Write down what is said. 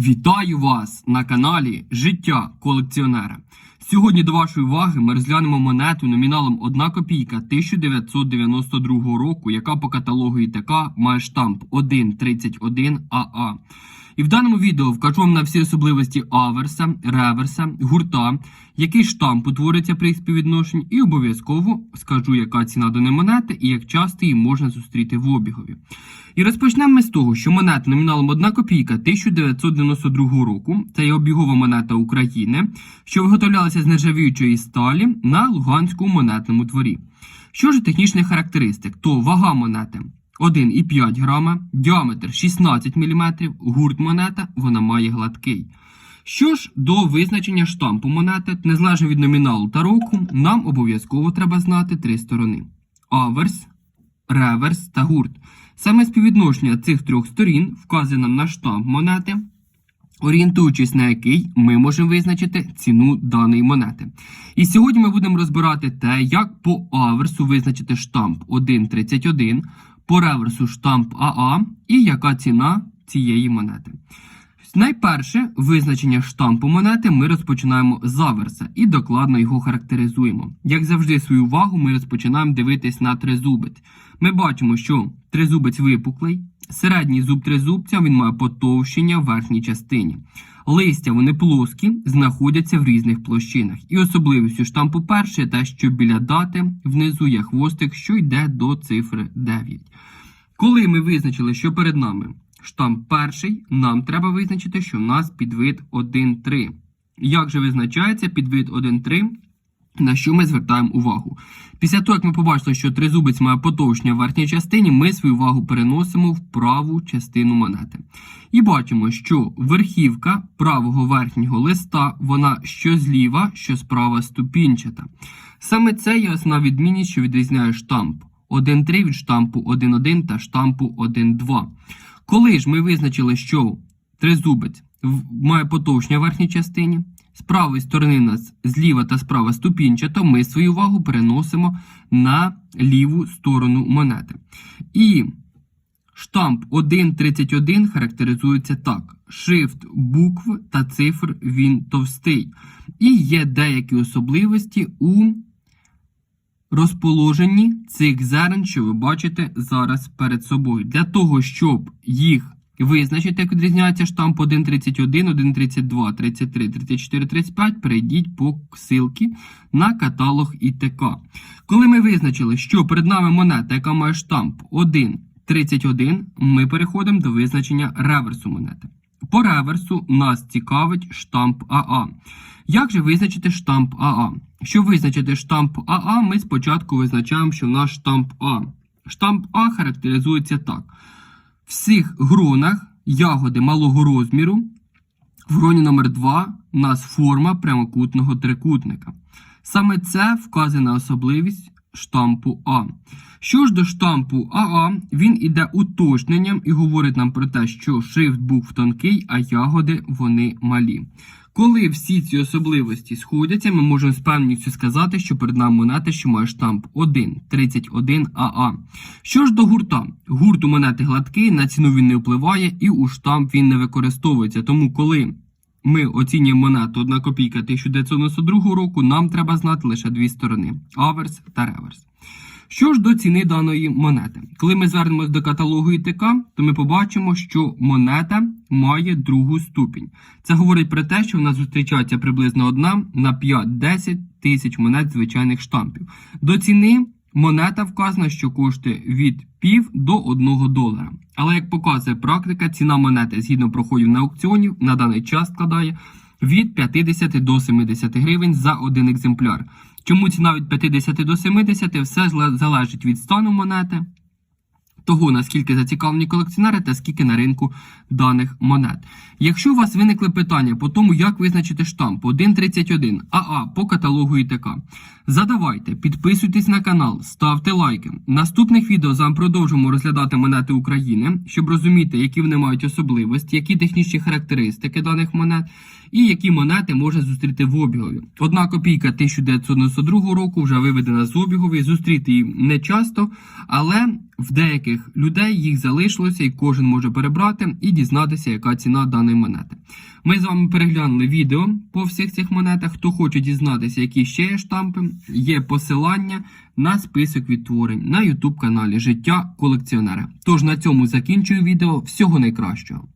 Вітаю вас на каналі Життя колекціонера. Сьогодні до вашої уваги ми розглянемо монету номіналом 1 копійка 1992 року, яка по каталогу ІТК має штамп 131 АА. І в даному відео вкажу вам на всі особливості аверса, реверса, гурта, який штамп утворюється при їх співвідношенні, і обов'язково скажу, яка ціна даної монети і як часто її можна зустріти в обігові. І розпочнемо ми з того, що монета номіналом 1 копійка 1992 року, це є обігова монета України, що виготовлялася з нержавіючої сталі на Луганському монетному дворі. Що ж технічних характеристик, то вага монети 1,5 грама, діаметр 16 мм, гурт монета вона має гладкий. Що ж до визначення штампу монети, незалежно від номіналу та року, нам обов'язково треба знати три сторони: аверс, реверс та гурт. Саме співвідношення цих трьох сторін вказує нам на штамп монети, орієнтуючись на який ми можемо визначити ціну даної монети. І сьогодні ми будемо розбирати те, як по аверсу визначити штамп 1.31, по реверсу штамп АА і яка ціна цієї монети. Найперше визначення штампу монети ми розпочинаємо з аверса і докладно його характеризуємо. Як завжди, свою увагу ми розпочинаємо дивитись на тризубець. Ми бачимо, що тризубець випуклий, середній зуб тризубця він має потовщення в верхній частині. Листя вони плоскі, знаходяться в різних площинах. І особливістю штампу перше те, що біля дати внизу є хвостик, що йде до цифри 9. Коли ми визначили, що перед нами штамп перший, нам треба визначити, що в нас підвид 1.3. Як же визначається підвид 1.3? На що ми звертаємо увагу? Після того, як ми побачили, що тризубець має потовщення в верхній частині, ми свою увагу переносимо в праву частину монети. І бачимо, що верхівка правого верхнього листа, вона що зліва, що справа ступінчата. Саме це є основна відмінність, що відрізняє штамп 1.3 від штампу 1.1 та штампу 1.2. Коли ж ми визначили, що тризубець має потовщення в верхній частині, з правої сторони у нас зліва та справа ступінчато, ми свою увагу переносимо на ліву сторону монети. І штамп 1.31 характеризується так: шрифт букв та цифр він товстий. І є деякі особливості у розположенні цих зерен, що ви бачите зараз перед собою. Для того, щоб їх визначити, як відрізняється штамп 1.31, 1.32, 33, 34, 35, перейдіть по ссылці на каталог ІТК. Коли ми визначили, що перед нами монета, яка має штамп 1.31, ми переходимо до визначення реверсу монети. По реверсу нас цікавить штамп АА. Як же визначити штамп АА? Щоб визначити штамп АА, ми спочатку визначаємо, що в нас штамп А. Штамп А характеризується так: всіх гронах ягоди малого розміру. В гроні номер 2 у нас форма прямокутного трикутника. Саме це вказана особливість штампу А. Що ж до штампу АА, він іде уточненням і говорить нам про те, що шрифт букв тонкий, а ягоди вони малі. Коли всі ці особливості сходяться, ми можемо з певністю сказати, що перед нами монета, що має штамп 1.31 АА. Що ж до гурта? Гурт у монети гладкий, на ціну він не впливає і у штамп він не використовується. Тому коли ми оцінюємо монету 1 копійка 1992 року, нам треба знати лише дві сторони аверс та реверс. Що ж до ціни даної монети? Коли ми звернемось до каталогу ІТК, то ми побачимо, що монета має другу ступінь. Це говорить про те, що в нас зустрічається приблизно одна на 5-10 тисяч монет звичайних штампів. До ціни монета вказана, що коштує від пів до 1 долара. Але як показує практика, ціна монети згідно проходів на аукціонів на даний час складає від 50 до 70 гривень за один екземпляр. Чому ціна від 50 до 70 все залежить від стану монети, того, наскільки зацікавлені колекціонери та скільки на ринку даних монет. Якщо у вас виникли питання по тому, як визначити штамп 1.31 АА по каталогу ІТК, задавайте, підписуйтесь на канал, ставте лайки. Наступних відео з продовжимо розглядати монети України, щоб розуміти, які вони мають особливості, які технічні характеристики даних монет і які монети можна зустріти в обігові. Одна копійка 1992 року вже виведена з обігові, зустріти її не часто, але В деяких людей їх залишилося, і кожен може перебрати і дізнатися, яка ціна даної монети. Ми з вами переглянули відео по всіх цих монетах. Хто хоче дізнатися, які ще є штампи, є посилання на список відтворень на YouTube каналі Життя колекціонера. Тож на цьому закінчую відео. Всього найкращого.